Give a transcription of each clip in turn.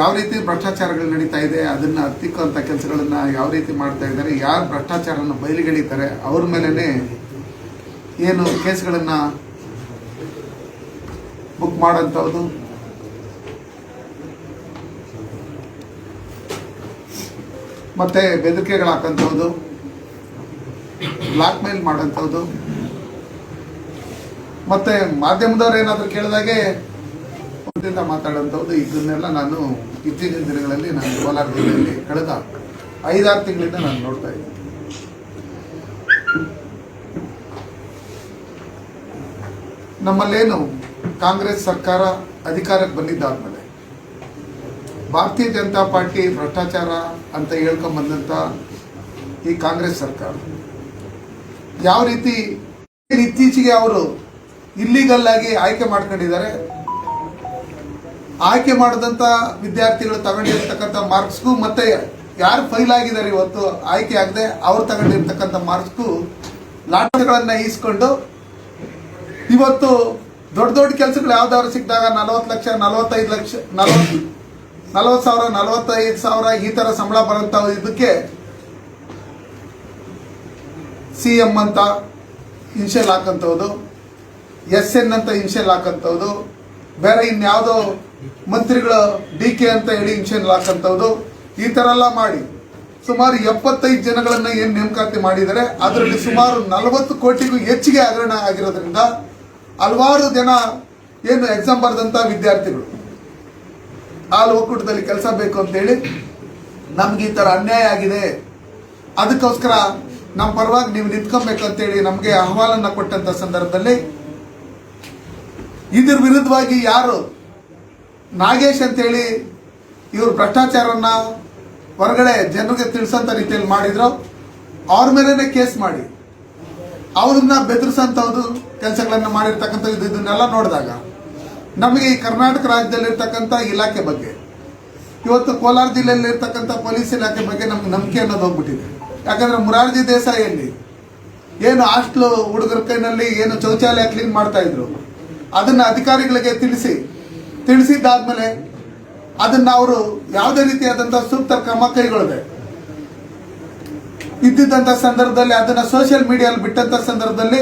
ಯಾವ ರೀತಿ ಭ್ರಷ್ಟಾಚಾರಗಳು ನಡೀತಾ ಇದೆ, ಅದನ್ನ ಹತ್ತಿಕ್ಕುವಂತ ಕೆಲಸಗಳನ್ನ ಯಾವ ರೀತಿ ಮಾಡ್ತಾ ಇದ್ದಾರೆ, ಯಾರು ಭ್ರಷ್ಟಾಚಾರನ ಬಯಲಿಗೆಳಿತಾರೆ, ಅವ್ರ ಮೇಲೇನೆ ಏನು ಕೇಸ್ಗಳನ್ನ ಬುಕ್ ಮಾಡೋಂಥದ್ದು ಮತ್ತೆ ಬೆದರಿಕೆಗಳು ಹಾಕೋಂಥದ್ದು ಬ್ಲಾಕ್ ಮೇಲ್ ಮಾಡೋಂಥದ್ದು ಮತ್ತೆ ಮಾಧ್ಯಮದವ್ರು ಏನಾದರೂ ಕೇಳಿದಾಗೆ ಮಾತಾಡುವಂಥದ್ದು ಇದನ್ನೆಲ್ಲ ನಾನು ಇತ್ತೀಚಿನ ದಿನಗಳಲ್ಲಿ ನಾನು ಕೋಲಾರ ಜಿಲ್ಲೆಯಲ್ಲಿ ಕಳೆದ ಐದಾರು ತಿಂಗಳಿಂದ ನಾನು ನೋಡ್ತಾ ಇದ್ದೀನಿ. ನಮ್ಮಲ್ಲೇನು ಕಾಂಗ್ರೆಸ್ ಸರ್ಕಾರ ಅಧಿಕಾರಕ್ಕೆ ಬಂದಿದ್ದಾದ್ಮೇಲೆ ಭಾರತೀಯ ಜನತಾ ಪಾರ್ಟಿ ಭ್ರಷ್ಟಾಚಾರ ಅಂತ ಹೇಳ್ಕೊಂಬಂದಂಥ ಈ ಕಾಂಗ್ರೆಸ್ ಸರ್ಕಾರ ಯಾವ ರೀತಿ ಇತ್ತೀಚೆಗೆ ಅವರು ಇಲ್ಲಿಗಲ್ ಆಗಿ ಆಯ್ಕೆ ಮಾಡ್ಕೊಂಡಿದ್ದಾರೆ ಆಯ್ಕೆ ಮಾಡಿದಂತ ವಿದ್ಯಾರ್ಥಿಗಳು ತಗೊಂಡಿರ್ತಕ್ಕಂಥ ಮಾರ್ಕ್ಸ್ಗೂ ಮತ್ತೆ ಯಾರು ಫೈಲ್ ಆಗಿದ್ದಾರೆ ಇವತ್ತು, ಆಯ್ಕೆ ಆಗದೆ ಅವ್ರು ತಗೊಂಡಿರ್ತಕ್ಕಂಥ ಮಾರ್ಕ್ಸ್ಗೂ ಲಾಟಗಳನ್ನ ಈಸ್ಕೊಂಡು ಇವತ್ತು ದೊಡ್ಡ ದೊಡ್ಡ ಕೆಲಸಗಳು ಯಾವ್ದಾದ್ರು ಸಿಕ್ಕಿದಾಗ ನಲವತ್ತು ಲಕ್ಷ, ನಲವತ್ತೈದು ಲಕ್ಷ ನಲವತ್ತು ನಲವತ್ತು ಸಾವಿರ, ನಲವತ್ತೈದು ಸಾವಿರ ಈ ತರ ಸಂಬಳ ಬರೋಂಥ ಇದಕ್ಕೆ ಸಿ ಎಂ ಅಂತ ಇನ್ಷಿಯಲ್ ಹಾಕಂಥದ್ದು ಎಸ್ ಎನ್ ಅಂತ ಇನ್ಷಿಯಲ್ ಹಾಕಂಥದ್ದು ಬೇರೆ ಇನ್ಯಾವುದೋ ಮಂತ್ರಿಗಳು ಡಿ ಕೆ ಅಂತ ಹೇಳಿ ಇನ್ಷಿಯಲ್ ಹಾಕಂಥದ್ದು ಈ ತರ ಎಲ್ಲ ಮಾಡಿ. ಸುಮಾರು ಎಪ್ಪತ್ತೈದು ಜನಗಳನ್ನ ಏನು ನೇಮಕಾತಿ ಮಾಡಿದ್ದಾರೆ, ಅದರಲ್ಲಿ ಸುಮಾರು ನಲವತ್ತು ಕೋಟಿಗೂ ಹೆಚ್ಚಿಗೆ ಹಗರಣ ಆಗಿರೋದ್ರಿಂದ ಹಲವಾರು ಜನ ಏನು ಎಕ್ಸಾಮ್ ಬರೆದಂತ ವಿದ್ಯಾರ್ಥಿಗಳು. ಹಾಲು ಒಕ್ಕೂಟದಲ್ಲಿ ಕೆಲಸ ಬೇಕು ಅಂತೇಳಿ ನಮ್ಗೆ ಈ ತರ ಅನ್ಯಾಯ ಆಗಿದೆ. ಅದಕ್ಕೋಸ್ಕರ ನಮ್ಮ ಪರವಾಗಿ ನೀವು ನಿಂತ್ಕೊಬೇಕಂತೇಳಿ ನಮಗೆ ಅಹವಾಲನ್ನ ಕೊಟ್ಟಂತ ಸಂದರ್ಭದಲ್ಲಿ ಇದ್ರ ವಿರುದ್ಧವಾಗಿ ಯಾರು? ನಾಗೇಶ್ ಅಂತೇಳಿ ಇವರು ಭ್ರಷ್ಟಾಚಾರನ ಹೊರಗಡೆ ಜನರಿಗೆ ತಿಳಿಸಂತ ರೀತಿಯಲ್ಲಿ ಮಾಡಿದ್ರು. ಅವ್ರ ಮೇಲೇ ಕೇಸ್ ಮಾಡಿ. ಅವ್ರನ್ನ ಬೆದರಿಸೋಂಥದ್ದು ಕೆಲಸಗಳನ್ನು ಮಾಡಿರ್ತಕ್ಕಂಥ ಇದು- ಇದನ್ನೆಲ್ಲ ನೋಡಿದಾಗ ನಮಗೆ ಈ ಕರ್ನಾಟಕ ರಾಜ್ಯದಲ್ಲಿರ್ತಕ್ಕಂಥ ಇಲಾಖೆ ಬಗ್ಗೆ, ಇವತ್ತು ಕೋಲಾರ ಜಿಲ್ಲೆಯಲ್ಲಿ ಇರ್ತಕ್ಕಂಥ ಪೊಲೀಸ್ ಇಲಾಖೆ ಬಗ್ಗೆ ನಮ್ಗೆ ನಂಬಿಕೆ ಅನ್ನೋದು ಹೋಗ್ಬಿಟ್ಟಿದೆ. ಯಾಕಂದ್ರೆ ಮುರಾರ್ಜಿ ದೇಸಾಯಿಯಲ್ಲಿ ಏನು ಹಾಸ್ಟ್ಲು ಹುಡುಗರ ಕೈನಲ್ಲಿ ಏನು ಶೌಚಾಲಯ ಕ್ಲೀನ್ ಮಾಡ್ತಾ ಇದ್ರು. ಅದನ್ನ ಅಧಿಕಾರಿಗಳಿಗೆ ತಿಳಿಸಿ. ತಿಳಿಸಿದ್ದಾದ್ಮೇಲೆ ಅದನ್ನ ಅವರು ಯಾವುದೇ ರೀತಿಯಾದಂತಹ ಸೂಕ್ತ ಕ್ರಮ ಕೈಗೊಳ್ಳದೆ. ಇದ್ದಿದ್ದಂತ ಸಂದರ್ಭದಲ್ಲಿ ಅದನ್ನ ಸೋಷಿಯಲ್ ಮೀಡಿಯಾದಲ್ಲಿ ಬಿಟ್ಟಂತ ಸಂದರ್ಭದಲ್ಲಿ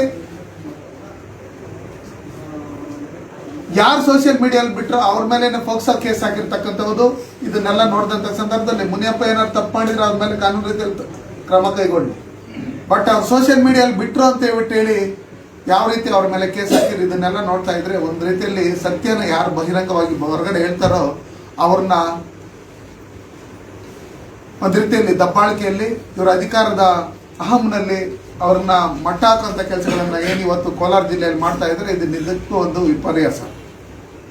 ಯಾರು ಸೋಷಿಯಲ್ ಮೀಡಿಯಾದಲ್ಲಿ ಬಿಟ್ಟರು ಅವ್ರ ಮೇಲೆ ಫೋಕ್ಸೋ ಕೇಸ್ ಆಗಿರ್ತಕ್ಕಂಥದ್ದು ಇದನ್ನೆಲ್ಲ ನೋಡಿದಂತ ಸಂದರ್ಭದಲ್ಲಿ ಮುನಿಯಪ್ಪ ಏನಾದ್ರು ತಪ್ಪು ಮಾಡಿದ್ರೆ ಆದಮೇಲೆ ಮೇಲೆ ಕಾನೂನು ರೀತಿಯಲ್ಲಿ ಕ್ರಮ ಕೈಗೊಂಡು ಬಟ್ ಅವ್ರು ಸೋಷಿಯಲ್ ಮೀಡಿಯಲ್ಲಿ ಬಿಟ್ರು ಅಂತ ಹೇಳ್ಬಿಟ್ಟು ಹೇಳಿ ಯಾವ ರೀತಿ ಅವ್ರ ಮೇಲೆ ಕೇಸ್ ಹಾಕಿದ್ರು, ಇದನ್ನೆಲ್ಲ ನೋಡ್ತಾ ಇದ್ರೆ ಒಂದು ರೀತಿಯಲ್ಲಿ ಸತ್ಯನ ಯಾರು ಬಹಿರಂಗವಾಗಿ ಹೊರಗಡೆ ಹೇಳ್ತಾರೋ ಅವ್ರನ್ನ ಒಂದು ರೀತಿಯಲ್ಲಿ ದಬ್ಬಾಳಿಕೆಯಲ್ಲಿ, ಇವರ ಅಧಿಕಾರದ ಅಹಂನಲ್ಲಿ ಅವ್ರನ್ನ ಮಟ್ಟ ಹಾಕುವಂತ ಕೆಲಸಗಳನ್ನ ಏನು ಇವತ್ತು ಕೋಲಾರ ಜಿಲ್ಲೆಯಲ್ಲಿ ಮಾಡ್ತಾ ಇದ್ರೆ ಇದು ನಿಜಕ್ಕೂ ಒಂದು ವಿಪರ್ಯಾಸ.